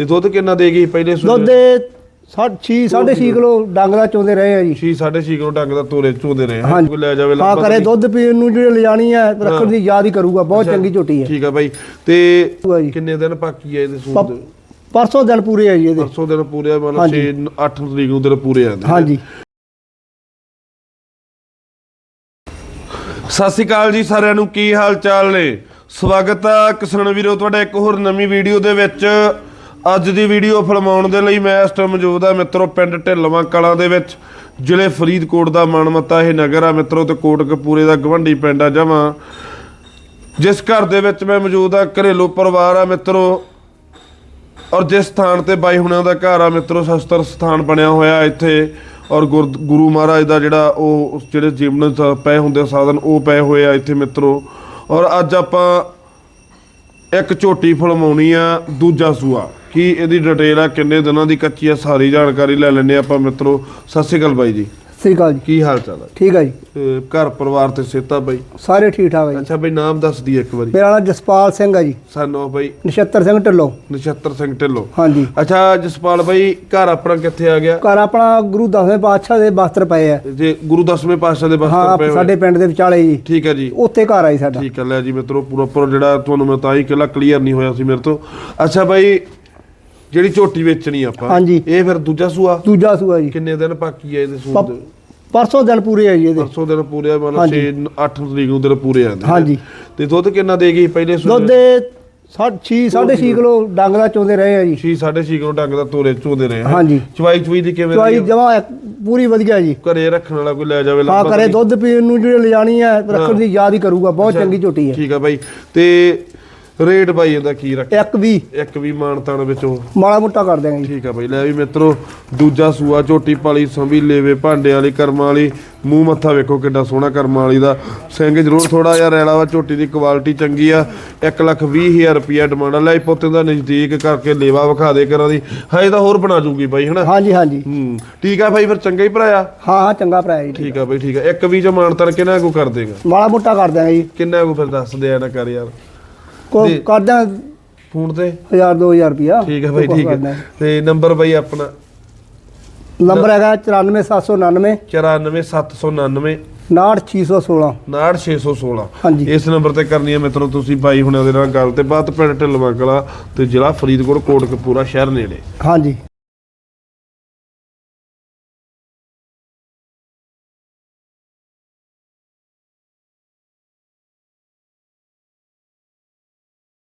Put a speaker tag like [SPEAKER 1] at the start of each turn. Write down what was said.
[SPEAKER 1] ਤੇ ਦੁੱਧ ਕਿੰਨਾ ਦੇ ਗਈ ਪਹਿਲੇ
[SPEAKER 2] ਦੁੱਧ ਦੇ 6 6.5 ਕਿਲੋ ਡੰਗ ਦਾ ਚੋਂਦੇ ਰਹੇ ਆ ਜੀ।
[SPEAKER 1] 6 6.5 ਕਿਲੋ ਡੰਗ ਦਾ ਤੋਰੇ ਚੋਦੇ ਰਹੇ ਹੈਂ?
[SPEAKER 2] ਹਾਂਜੀ।
[SPEAKER 1] ਕੋਈ ਲੈ ਜਾਵੇ
[SPEAKER 2] ਹਾਂ
[SPEAKER 1] ਲੰਬਾ
[SPEAKER 2] ਕਰੇ ਦੁੱਧ ਪੀਣ ਨੂੰ ਜਿਹੜੇ ਲਿਜਾਣੀ ਹੈ ਰੱਖਣ ਦੀ ਯਾਦ ਹੀ ਕਰੂਗਾ ਬਹੁਤ ਚੰਗੀ ਝੋਟੀ ਹੈ
[SPEAKER 1] ਠੀਕ ਆ ਬਾਈ। ਤੇ
[SPEAKER 2] ਹੋਊਗਾ ਜੀ।
[SPEAKER 1] ਕਿੰਨੇ ਦਿਨ ਬਾਕੀ ਆ ਇਹਦੇ ਸੂਟ?
[SPEAKER 2] ਪ- ਪਰਸੋਂ ਦਿਨ ਪੂਰੇ ਆ ਜੀ ਇਹਦੇ।
[SPEAKER 1] ਪਰਸੋਂ ਦਿਨ ਪੂਰੇ ਆ, ਮਤਲਬ
[SPEAKER 2] ਹਾਂਜੀ।
[SPEAKER 1] 6 8 ਤਰੀਕ ਨੂੰ ਦਿਨ ਪੂਰੇ ਆਂਦੇ
[SPEAKER 2] ਹਾਂਜੀ।
[SPEAKER 1] ਸਤਿ ਸ਼੍ਰੀ ਅਕਾਲ ਜੀ ਸਾਰਿਆਂ ਨੂੰ ਕੀ ਹਾਲ ਚਾਲ ਨੇ? ਸਵਾਗਤ ਆ ਕਿਸਾਨ ਵੀਰੋ ਤੁਹਾਡਾ ਇੱਕ ਹੋਰ ਨਵੀਂ ਵੀਡੀਓ ਦੇ ਵਿੱਚ। ਅੱਜ ਦੀ ਵੀਡੀਓ ਫਿਲਮਾਉਣ ਦੇ ਲਈ ਮੈਂ ਇਸ ਟਾਈਮ ਮੌਜੂਦ ਆ ਮਿੱਤਰੋ ਪਿੰਡ ਢਿੱਲਵਾਂ ਕਲਾਂ ਦੇ ਵਿੱਚ, ਜ਼ਿਲ੍ਹੇ ਫਰੀਦਕੋਟ ਦਾ ਮਨਮੱਤਾ ਇਹ ਨਗਰ ਆ ਮਿੱਤਰੋ ਤੇ ਕੋਟਕਪੂਰੇ ਦਾ ਗਵੰਡੀ ਪਿੰਡ ਆ ਜਮਾ। ਜਿਸ ਘਰ ਦੇ ਵਿੱਚ ਮੈਂ ਮੌਜੂਦ ਆ ਘਰੇਲੂ ਪਰਿਵਾਰ ਆ ਮਿੱਤਰੋ। ਔਰ ਜਿਸ ਸਥਾਨ ਤੇ ਬਾਈ ਹੁਣਾਂ ਦਾ ਘਰ ਆ ਮਿੱਤਰੋ, ਸ਼ਸਤਰ ਸਥਾਨ ਬਣਿਆ ਹੋਇਆ ਇੱਥੇ। ਔਰ ਗੁਰ- ਗੁਰੂ ਮਹਾਰਾਜ ਦਾ ਜਿਹੜਾ ਉਹ, ਜਿਹੜੇ ਜੀਵਨ ਪਏ ਹੁੰਦੇ ਸਾਧਨ, ਉਹ ਪਏ ਹੋਏ ਆ ਇੱਥੇ ਮਿੱਤਰੋ। ਔਰ ਅੱਜ ਆਪਾਂ ਇੱਕ ਝੋਟੀ ਫਲਮਾਉਣੀ ਆ, ਦੂਜਾ ਸੂਆ। ਕੀ ਇਹਦੀ ਡਿਟੇਲ ਆ? ਕਿੰਨੇ ਦਿਨਾਂ ਦੀ ਕੱਚੀ ਆ? ਸਾਰੀ ਜਾਣਕਾਰੀ ਲੈ ਲੈਣੇ ਆਪਾਂ ਮਿੱਤਰੋ। ਸਤਿ ਸ਼੍ਰੀ ਅਕਾਲ ਬਾਈ ਜੀ।
[SPEAKER 2] ਸ੍ਰੀ ਅਕਾਲ ਜੀ।
[SPEAKER 1] ਕੀ ਹਾਲ ਚਾਲ ਆ?
[SPEAKER 2] ਠੀਕ ਹੈ ਜੀ।
[SPEAKER 1] ਤੇ ਘਰ ਪਰਿਵਾਰ ਤੇ ਸੇਤਾ ਬਾਈ?
[SPEAKER 2] ਸਾਰੇ ਠੀਕ ਠਾਕ ਹੈ ਜੀ।
[SPEAKER 1] ਅੱਛਾ ਬਾਈ ਨਾਮ ਦੱਸ ਦੀ ਇੱਕ ਵਾਰੀ।
[SPEAKER 2] ਮੇਰਾ ਨਾਮ ਜਸਪਾਲ ਸਿੰਘ ਹੈ ਜੀ।
[SPEAKER 1] ਸਾਨੂੰ ਬਾਈ
[SPEAKER 2] ਨਛੱਤਰ ਸਿੰਘ ਢਿੱਲੋਂ।
[SPEAKER 1] ਨਛੱਤਰ ਸਿੰਘ ਢਿੱਲੋਂ।
[SPEAKER 2] ਹਾਂਜੀ।
[SPEAKER 1] ਅੱਛਾ ਜਸਪਾਲ ਬਾਈ ਘਰ ਆਪਣਾ ਕਿੱਥੇ ਆ ਗਿਆ?
[SPEAKER 2] ਘਰ ਆਪਣਾ ਗੁਰੂ ਦਸਵੇਂ ਪਾਤਸ਼ਾਹ ਦੇ ਬਸਤਰ ਪਏ ਆ।
[SPEAKER 1] ਜੇ ਗੁਰੂ ਦਸਵੇਂ ਪਾਤਸ਼ਾਹ ਦੇ
[SPEAKER 2] ਹਾਂ
[SPEAKER 1] ਬਸਤਰ ਪਏ ਹੋਏ।
[SPEAKER 2] ਸਾਡੇ ਪਿੰਡ ਦੇ ਵਿਚਾਲੇ ਜੀ।
[SPEAKER 1] ਠੀਕ ਹੈ ਜੀ।
[SPEAKER 2] ਉੱਥੇ ਘਰ ਆਈ ਸਾਡਾ।
[SPEAKER 1] ਠੀਕ ਹੈ ਲੈ ਜੀ ਮਿੱਤਰੋ ਪੂਰਾ ਪੂਰਾ ਜਿਹੜਾ ਤੁਹਾਨੂੰ ਮੈਂ ਤਾਂ ਹੀ ਕਿਲਾ ਕਲੀਅਰ ਨਹੀਂ ਹੋਇਆ ਸੀ ਮੇਰੇ ਤੋਂ। ਅੱਛਾ ਬਾਈ ਜਿਹੜੀ ਝੋਟੀ ਵੇਚਣੀ ਆਪਾਂ
[SPEAKER 2] ਹਾਂਜੀ।
[SPEAKER 1] ਇਹ ਫਿਰ ਦੂਜਾ ਸੂਆ?
[SPEAKER 2] ਦੂਜਾ ਸੂਆ ਜੀ।
[SPEAKER 1] ਕਿੰਨੇ ਦਿਨ ਬਾਕੀ ਹੈ ਇਹਦੇ ਸੂਟ
[SPEAKER 2] ਪ-
[SPEAKER 1] ਦੇ?
[SPEAKER 2] ਪਰਸੋਂ ਦਿਨ ਪੂਰੇ ਆ ਜੀ ਇਹਦੇ।
[SPEAKER 1] ਪਰਸੋਂ ਦਿਨ ਪੂਰੇ ਆ, ਮਤਲਬ
[SPEAKER 2] ਹਾਂਜੀ।
[SPEAKER 1] 6 8 ਤਰੀਕ ਨੂੰ ਦਿਨ ਪੂਰੇ ਆਂਦੇ
[SPEAKER 2] ਹਾਂਜੀ।
[SPEAKER 1] ਤੇ ਦੁੱਧ ਕਿੰਨਾ ਦੇ ਗਈ ਪਹਿਲੇ
[SPEAKER 2] ਦੁੱਧ ਦੇ? 6 6.5 ਕਿਲੋ ਡੰਗ ਦਾ ਚੋਂਦੇ ਰਹੇ ਆ ਜੀ।
[SPEAKER 1] 6 6.5 ਕਿਲੋ ਡੰਗ ਦਾ ਤੋਰੇ ਚੋਦੇ ਰਹੇ ਹੈਂ?
[SPEAKER 2] ਹਾਂਜੀ।
[SPEAKER 1] ਚਵਾਈ ਚੁਈ ਦੀ ਕਿਵੇਂ
[SPEAKER 2] ਚਵਾਈ
[SPEAKER 1] ਆ?
[SPEAKER 2] ਜਮਾ ਪੂਰੀ ਵਧੀਆ ਜੀ।
[SPEAKER 1] ਘਰੇ ਰੱਖਣ ਵਾਲਾ ਕੋਈ ਲੈ ਜਾਵੇ
[SPEAKER 2] ਹਾਂ
[SPEAKER 1] ਲੰਬਾ
[SPEAKER 2] ਕਰੇ ਦੁੱਧ ਪੀਣ ਨੂੰ ਜਿਹੜੇ ਲਿਜਾਣੀ ਹੈ ਰੱਖਣ ਦੀ ਯਾਦ ਹੀ ਕਰੂਗਾ ਬਹੁਤ ਚੰਗੀ ਝੋਟੀ ਹੈ
[SPEAKER 1] ਠੀਕ ਆ ਬਾਈ। ਤੇ ਰੇਟ ਬਾਈ ਇਹਦਾ ਕੀ ਰੱਖ
[SPEAKER 2] ਇੱਕ ਵੀ
[SPEAKER 1] ਇੱਕ ਵੀ ਮਾਨਤਾਨ ਵਿੱਚੋਂ।
[SPEAKER 2] ਮਾੜਾ ਮੋਟਾ ਕਰ ਦਿਆਂਗੇ ਜੀ।
[SPEAKER 1] ਠੀਕ ਆ ਬਾਈ ਲੈ ਵੀ ਮਿੱਤਰੋ ਦੂਜਾ ਸੂਆ ਝੋਟੀ ਪਾਲੀ ਸੰਭੀ ਲੇਵੇ ਭਾਂਡੇ ਵਾਲੀ ਕਰਮਾਂ ਵਾਲੀ। ਮੂੰਹ ਮੱਥਾ ਵੇਖੋ ਕਿੱਡਾ ਸੋਹਣਾ ਕਰਮਾਂ ਵਾਲੀ ਦਾ। ਸਿੰਘ ਜ਼ਰੂਰ ਥੋੜਾ ਜਿਹਾ ਰੈਲਾ ਵਾ ਝੋਟੀ ਦੀ ਕੁਆਲਿਟੀ ਚੰਗੀ ਆ। 1 ਲੱਖ 20 ਹਜ਼ਾਰ ਰੁਪਿਆ ਡਿਮਾਂਡ ਆ। ਲੈ ਪੋਤੇ ਦਾ ਨਜ਼ਦੀਕ ਕਰਕੇ ਲੇਵਾ ਵਿਖਾ ਦੇ ਕਰਾਂ ਦੀ। ਹਜੇ ਤਾਂ ਹੋਰ ਬਣਾ ਜੂਗੀ ਬਾਈ ਹਨਾ?
[SPEAKER 2] ਹਾਂਜੀ ਹਾਂਜੀ।
[SPEAKER 1] ਹੂੰ ਠੀਕ ਆ ਬਾਈ ਫਿਰ ਚੰਗਾ ਹੀ ਭਰਾਇਆ।
[SPEAKER 2] ਹਾਂ ਹਾਂ ਚੰਗਾ ਭਰਾ ਜੀ
[SPEAKER 1] ਠੀਕ ਆ ਬਾਈ ਠੀਕ ਆ। ਇੱਕ ਵੀ ਜੋ ਮਾਨਤਨ ਕਿੰਨਾ ਕੋ ਕਰ ਦੇਗਾ?
[SPEAKER 2] ਮਾੜਾ ਮੋਟਾ ਕਰ ਦਿਆਂਗੇ ਜੀ।
[SPEAKER 1] ਕਿੰਨਾ ਕੋ ਫਿਰ ਦੱਸ ਦੇ ਆ ਨਾ ਕਰ ਯਾਰ।
[SPEAKER 2] ਕੋ
[SPEAKER 1] ਜੀ।
[SPEAKER 2] ਕਰ ਦਿਆਂ
[SPEAKER 1] ਫੋਨ ਤੇ?
[SPEAKER 2] 1000 2000 ਰੁਪਿਆ
[SPEAKER 1] ਠੀਕ ਹੈ ਬਾਈ ਠੀਕ ਹੈ। ਤੇ ਨੰਬਰ ਬਾਈ ਆਪਣਾ?
[SPEAKER 2] ਨੰਬਰ ਹੈਗਾ 94799
[SPEAKER 1] 94799
[SPEAKER 2] 616
[SPEAKER 1] 616
[SPEAKER 2] ਹਾਂਜੀ।
[SPEAKER 1] ਇਸ ਨੰਬਰ ਤੇ ਕਰਨੀ ਹੈ ਮਿੱਤਰੋ ਤੁਸੀਂ ਬਾਈ ਹੁਣਾਂ ਦੇ ਨਾਲ ਗੱਲ ਤੇ ਬਾਤ ਪਿੰਡ ਢਿਲਵਾਂ ਕਲਾ ਤੇ ਜ਼ਿਲ੍ਹਾ ਫਰੀਦਕੋਟ ਕੋਟਕਪੂਰਾ ਸ਼ਹਿਰ ਨੇੜੇ।
[SPEAKER 2] ਹਾਂਜੀ।